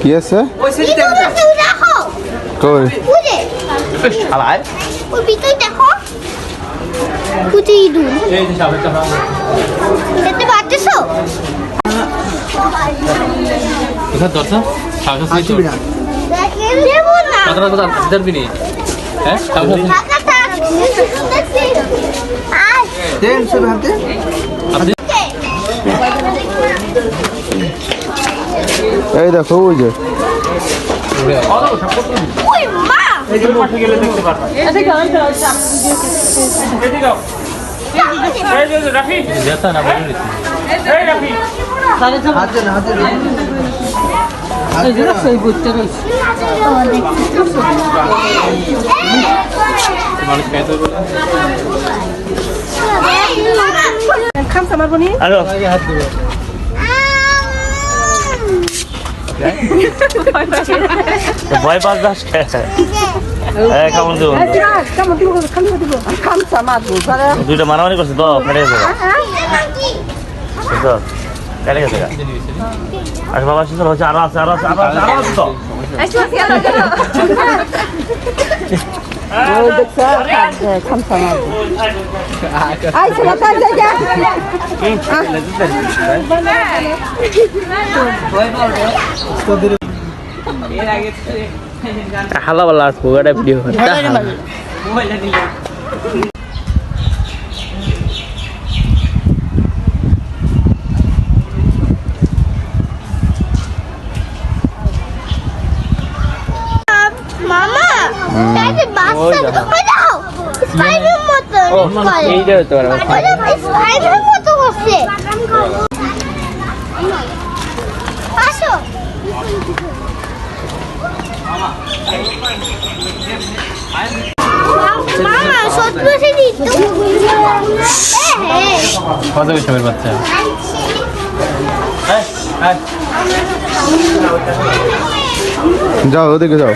কি আছে। কই? শালায়। ওই ভিতরে দেখো। যে ইঁদুর এই যে তো দেখতে পাচ্ছো? কোথায় দরজা? সামনে আছে দেবো না। কত কত ধরবি নি। হ্যাঁ দেখছি আয়। দেন সব হাতে। এই দেখো ওই যে ওই মা যেতা না বলে দিছি হাতে না হাতে না মানুষ খাইতে বলে হ্যালো ভয় পাস দাস হ্যাঁ কেমন দেবো দুইটা মারামারি করছে তো ফেটে গেছে। কেটে গেছে। আরে বাবা শিশর হচ্ছে আরও আছে আরও আছে আরও আছে আরও আছে তো। হালা বালা আর পুগাটা ভিডিও করে মামা তাই বাচ্চা ওই দাও স্পাইডার মতো করে এইটা হতে পারে বসে দিত হ্যাঁ কত বিষয়ের বাচ্চা যাও ওদিকে যাও।